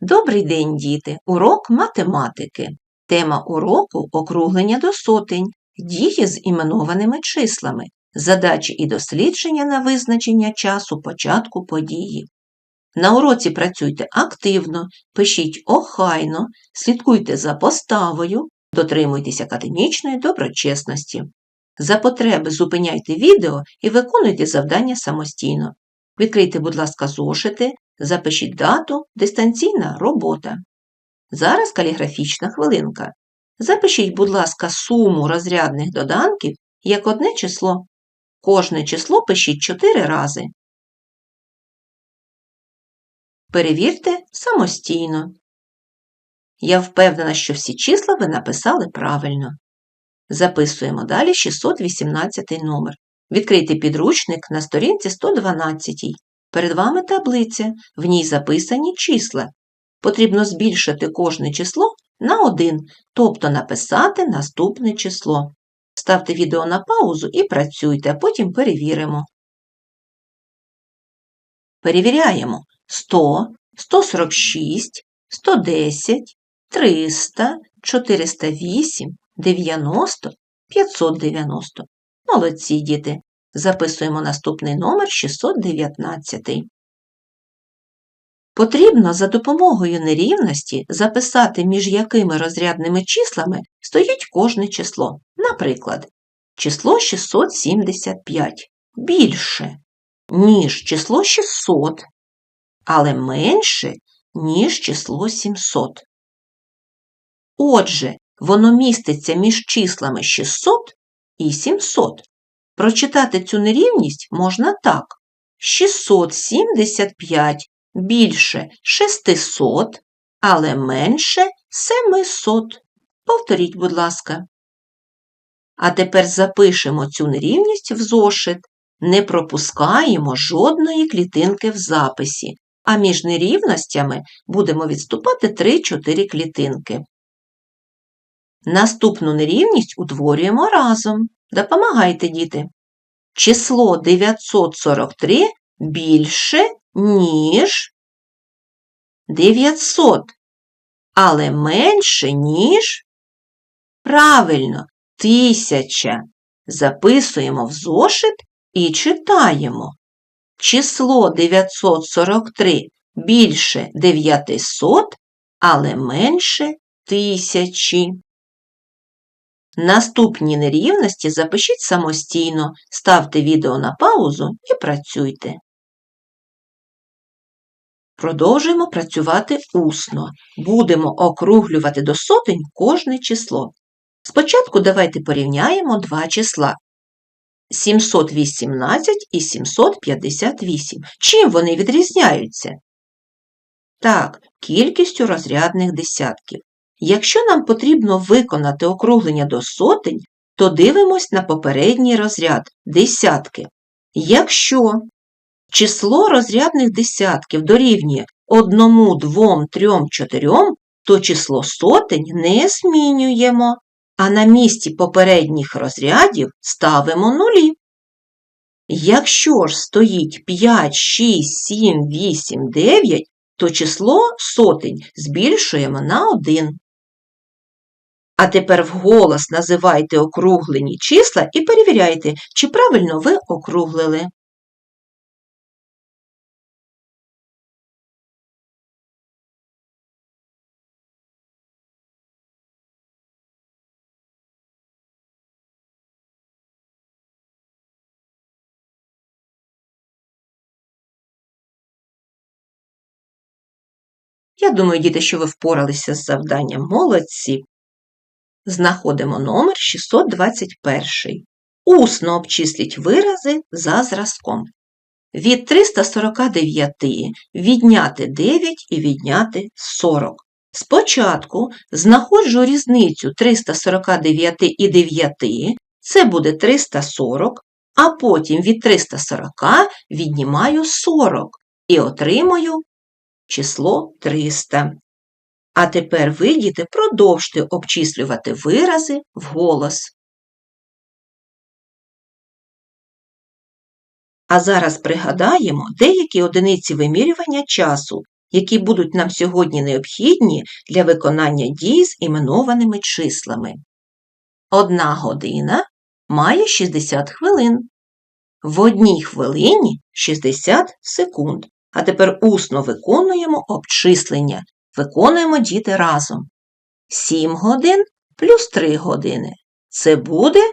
Добрий день, діти! Урок математики. Тема уроку округлення до сотень, дії з іменованими числами, задачі і дослідження на визначення часу початку події. На уроці працюйте активно, пишіть охайно, слідкуйте за поставою, дотримуйтесь академічної доброчесності. За потреби зупиняйте відео і виконуйте завдання самостійно. Відкрийте, будь ласка, зошити, запишіть дату, дистанційна робота. Зараз каліграфічна хвилинка. Запишіть, будь ласка, суму розрядних доданків як одне число. Кожне число пишіть 4 рази. Перевірте самостійно. Я впевнена, що всі числа ви написали правильно. Записуємо далі 618 номер. Відкрийте підручник на сторінці 112. Перед вами таблиця, в ній записані числа. Потрібно збільшити кожне число на 1, тобто написати наступне число. Ставте відео на паузу і працюйте, а потім перевіримо. Перевіряємо 100, 146, 110, 300, 408, 90, 590. Молодці діти. Записуємо наступний номер 619. Потрібно за допомогою нерівності записати, між якими розрядними числами стоїть кожне число. Наприклад, число 675 більше, ніж число 600, але менше, ніж число 700. Отже, воно міститься між числами 600 і 700. Прочитати цю нерівність можна так. 675 більше 600, але менше 700. Повторіть, будь ласка. А тепер запишемо цю нерівність в зошит. Не пропускаємо жодної клітинки в записі, а між нерівностями будемо відступати 3-4 клітинки. Наступну нерівність утворюємо разом. Допомагайте, діти. Число 943 більше, ніж 900, але менше, ніж правильно, тисяча. Записуємо в зошит і читаємо. Число 943 більше 900, але менше тисячі. Наступні нерівності запишіть самостійно, ставте відео на паузу і працюйте. Продовжуємо працювати усно. Будемо округлювати до сотень кожне число. Спочатку давайте порівняємо два числа 718 і 758. Чим вони відрізняються? Так, кількістю розрядних десятків. Якщо нам потрібно виконати округлення до сотень, то дивимось на попередній розряд десятки. Якщо число розрядних десятків дорівнює 1, 2, 3, 4, то число сотень не змінюємо, а на місці попередніх розрядів ставимо нулі. Якщо ж стоїть 5, 6, 7, 8, 9, то число сотень збільшуємо на 1. А тепер вголос називайте округлені числа і перевіряйте, чи правильно ви округлили. Я думаю, діти, що ви впоралися з завданням молодці. Знаходимо номер 621. Усно обчисліть вирази за зразком. Від 349 відняти 9 і відняти 40. Спочатку знаходжу різницю 349 і 9, це буде 340, а потім від 340 віднімаю 40 і отримую число 300. А тепер ви, діти, продовжте обчислювати вирази вголос. А зараз пригадаємо деякі одиниці вимірювання часу, які будуть нам сьогодні необхідні для виконання дій з іменованими числами. Одна година має 60 хвилин. В одній хвилині 60 секунд. А тепер усно виконуємо обчислення. Виконуємо діти разом. 7 годин плюс 3 години. Це буде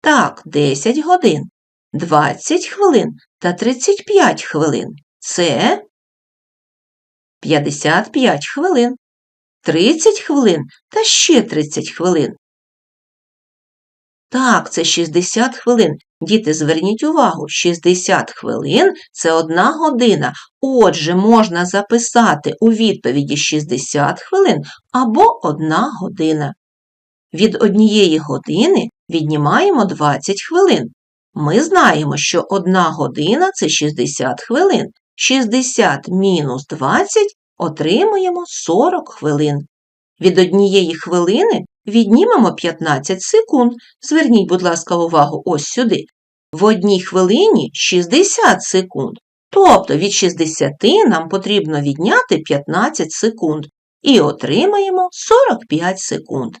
так, 10 годин, 20 хвилин та 35 хвилин. Це 55 хвилин, 30 хвилин та ще 30 хвилин. Так, це 60 хвилин. Діти, зверніть увагу, 60 хвилин це одна година. Отже, можна записати у відповіді 60 хвилин або одна година. Від однієї години віднімаємо 20 хвилин. Ми знаємо, що одна година це 60 хвилин. 60 мінус 20 отримуємо 40 хвилин. Від однієї хвилини віднімемо 15 секунд. Зверніть, будь ласка, увагу ось сюди. В одній хвилині 60 секунд. Тобто від 60 нам потрібно відняти 15 секунд і отримаємо 45 секунд.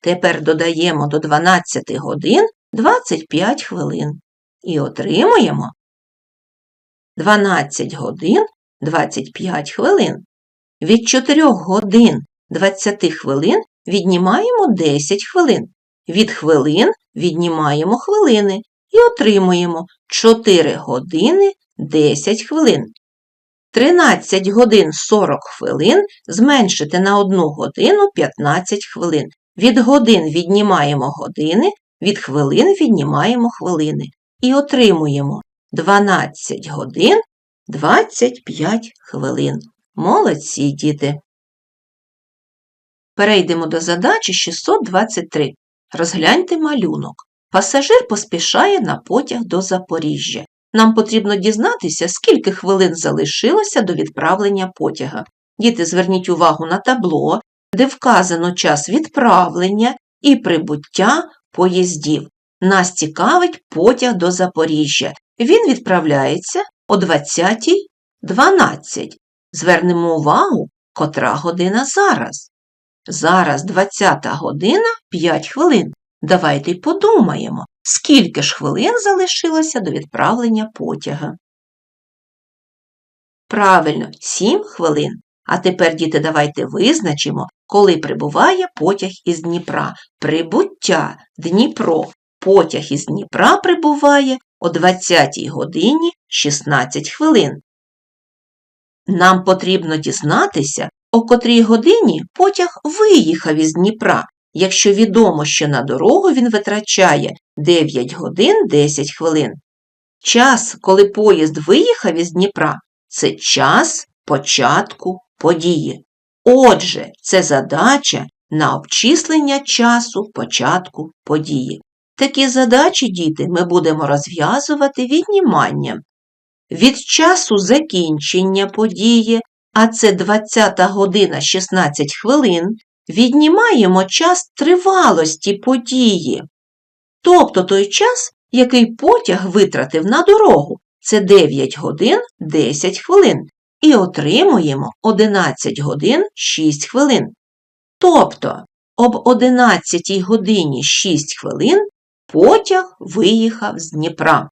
Тепер додаємо до 12 годин 25 хвилин і отримуємо 12 годин 25 хвилин. Від 4 годин 20 хвилин віднімаємо 10 хвилин. Від хвилин віднімаємо хвилини і отримуємо 4 години 10 хвилин. 13 годин 40 хвилин зменшити на 1 годину 15 хвилин. Від годин віднімаємо години, від хвилин віднімаємо хвилини. І отримуємо 12 годин 25 хвилин. Молодці діти! Перейдемо до задачі 623. Розгляньте малюнок. Пасажир поспішає на потяг до Запоріжжя. Нам потрібно дізнатися, скільки хвилин залишилося до відправлення потяга. Діти, зверніть увагу на табло, де вказано час відправлення і прибуття поїздів. Нас цікавить потяг до Запоріжжя. Він відправляється о 20.12. Звернемо увагу, котра година зараз. Зараз 20 година 5 хвилин. Давайте й подумаємо, скільки ж хвилин залишилося до відправлення потяга. Правильно, 7 хвилин. А тепер, діти, давайте визначимо, коли прибуває потяг із Дніпра. Прибуття Дніпро. Потяг із Дніпра прибуває о 20 годині 16 хвилин. Нам потрібно дізнатися, о котрій годині потяг виїхав із Дніпра, якщо відомо, що на дорогу він витрачає 9 годин 10 хвилин. Час, коли поїзд виїхав із Дніпра, це час початку події. Отже, це задача на обчислення часу початку події. Такі задачі, діти, ми будемо розв'язувати відніманням. Від часу закінчення події, а це 20 година 16 хвилин, віднімаємо час тривалості події. Тобто той час, який потяг витратив на дорогу, це 9 годин 10 хвилин, і отримуємо 11 годин 6 хвилин. Тобто об 11 годині 6 хвилин потяг виїхав з Дніпра.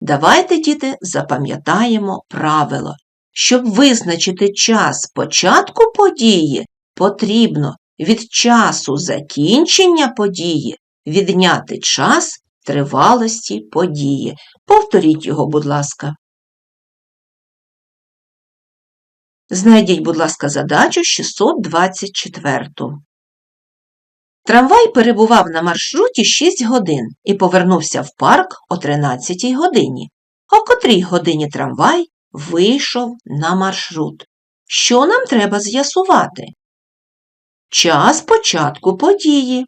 Давайте, діти, запам'ятаємо правило. Щоб визначити час початку події, потрібно від часу закінчення події відняти час тривалості події. Повторіть його, будь ласка. Знайдіть, будь ласка, задачу 624. Трамвай перебував на маршруті 6 годин і повернувся в парк о 13 годині. О котрій годині трамвай вийшов на маршрут. Що нам треба з'ясувати? Час початку події.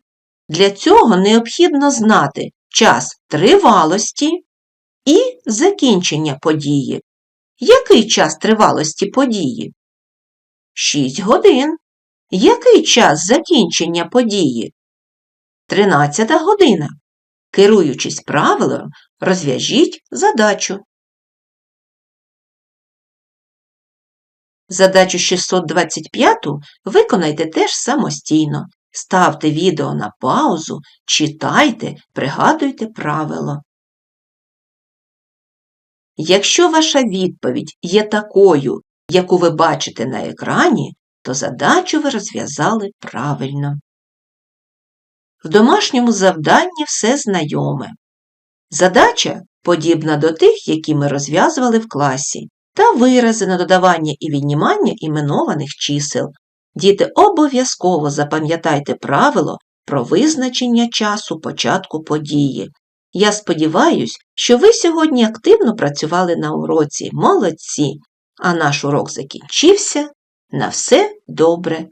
Для цього необхідно знати час тривалості і закінчення події. Який час тривалості події? 6 годин. Який час закінчення події? 13 година. Керуючись правилом, розв'яжіть задачу. Задачу 625 виконайте теж самостійно. Ставте відео на паузу, читайте, пригадуйте правило. Якщо ваша відповідь є такою, яку ви бачите на екрані, то задачу ви розв'язали правильно. В домашньому завданні все знайоме. Задача подібна до тих, які ми розв'язували в класі, та вирази на додавання і віднімання іменованих чисел. Діти, обов'язково запам'ятайте правило про визначення часу початку події. Я сподіваюсь, що ви сьогодні активно працювали на уроці. Молодці! А наш урок закінчився. На все добре!